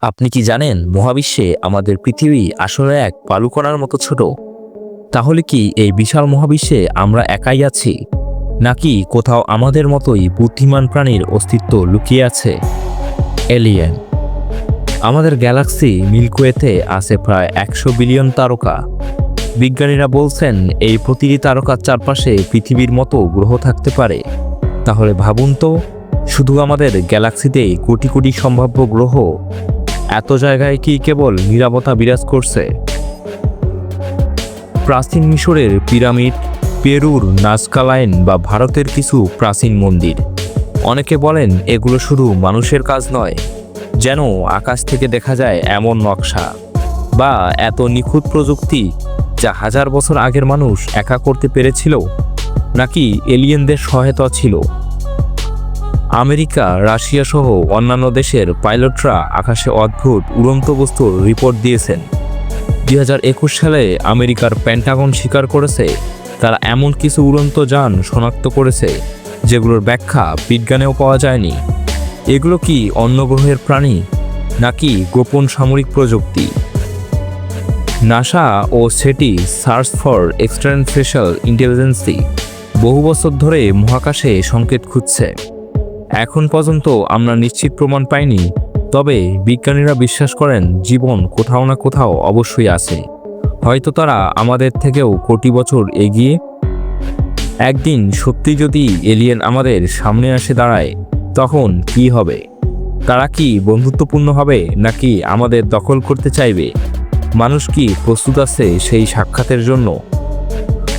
আপনি কি জানেন মহাবিশ্বে আমাদের পৃথিবী আসলে এক বালুকণার মতো ছোট? তাহলে কি এই বিশাল মহাবিশ্বে আমরা একাই আছি? নাকি কোথাও আমাদের মতোই বুদ্ধিমান প্রাণীর অস্তিত্ব লুকিয়ে আছে? এলিয়েন। আমাদের গ্যালাক্সি মিল্কওয়েতে আছে প্রায় একশো বিলিয়ন তারকা। বিজ্ঞানীরা বলছেন এই প্রতিটি তারকার চারপাশে পৃথিবীর মতো গ্রহ থাকতে পারে। তাহলে ভাবুন তো, শুধু আমাদের গ্যালাক্সিতেই কোটি কোটি সম্ভাব্য গ্রহ এত জায়গায় কি কেবল নিরাপত্তা বিরাজ করছে? প্রাচীন মিশরের পিরামিড, পেরুর নাজকা লাইন বা ভারতের কিছু প্রাচীন মন্দির। অনেকে বলেন এগুলো শুধু মানুষের কাজ নয়, যেন আকাশ থেকে দেখা যায় এমন নকশা বা এত নিখুঁত প্রযুক্তি যা হাজার বছর আগের মানুষ একা করতে পেরেছিল। নাকি এলিয়েনদের সহায়তা ছিল? আমেরিকা, রাশিয়া সহ অন্যান্য দেশের পাইলটরা আকাশে অদ্ভুত উড়ন্ত বস্তুর রিপোর্ট দিয়েছেন। দুই হাজার একুশ সালে আমেরিকার প্যান্টাগন স্বীকার করেছে, তারা এমন কিছু উড়ন্ত যান শনাক্ত করেছে, যেগুলোর ব্যাখ্যা বিজ্ঞানেও পাওয়া যায়নি। এগুলো কি অন্য গ্রহের প্রাণী, নাকি গোপন সামরিক প্রযুক্তি? নাসা ও সেটি সার্চ ফর এক্সট্রানফেশাল ইন্টেলিজেন্সি বহু বছর ধরে মহাকাশে সংকেত খুঁজছে। এখন পর্যন্ত আমরা নিশ্চিত প্রমাণ পাইনি, তবে বিজ্ঞানীরা বিশ্বাস করেন জীবন কোথাও না কোথাও অবশ্যই আছে। হয়তো তারা আমাদের থেকেও কোটি বছর এগিয়ে। একদিন সত্যি যদি এলিয়েন আমাদের সামনে আসে দাঁড়ায়, তখন কি হবে? তারা কি বন্ধুত্বপূর্ণ হবে নাকি আমাদের দখল করতে চাইবে? মানুষ কি প্রস্তুত আছে সেই সাক্ষাতের জন্য?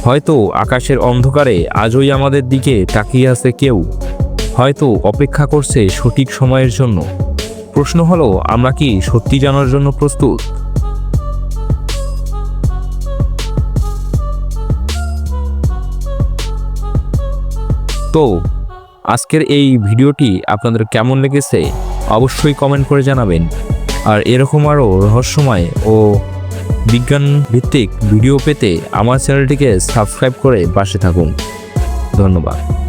হয়তো আকাশের অন্ধকারে আজই আমাদের দিকে তাকিয়ে আছে কেউ। হয়তো অপেক্ষা করছে সঠিক সময়ের জন্য। প্রশ্ন হলো, আমরা কি সত্যি জানার জন্য প্রস্তুত? তো, আজকের এই ভিডিওটি আপনাদের কেমন লেগেছে? অবশ্যই কমেন্ট করে জানাবেন। আর এরকম আরও রহস্যময় ও বিজ্ঞান ভিত্তিক ভিডিও পেতে আমার চ্যানেলটিকে সাবস্ক্রাইব করে পাশে থাকুন। ধন্যবাদ।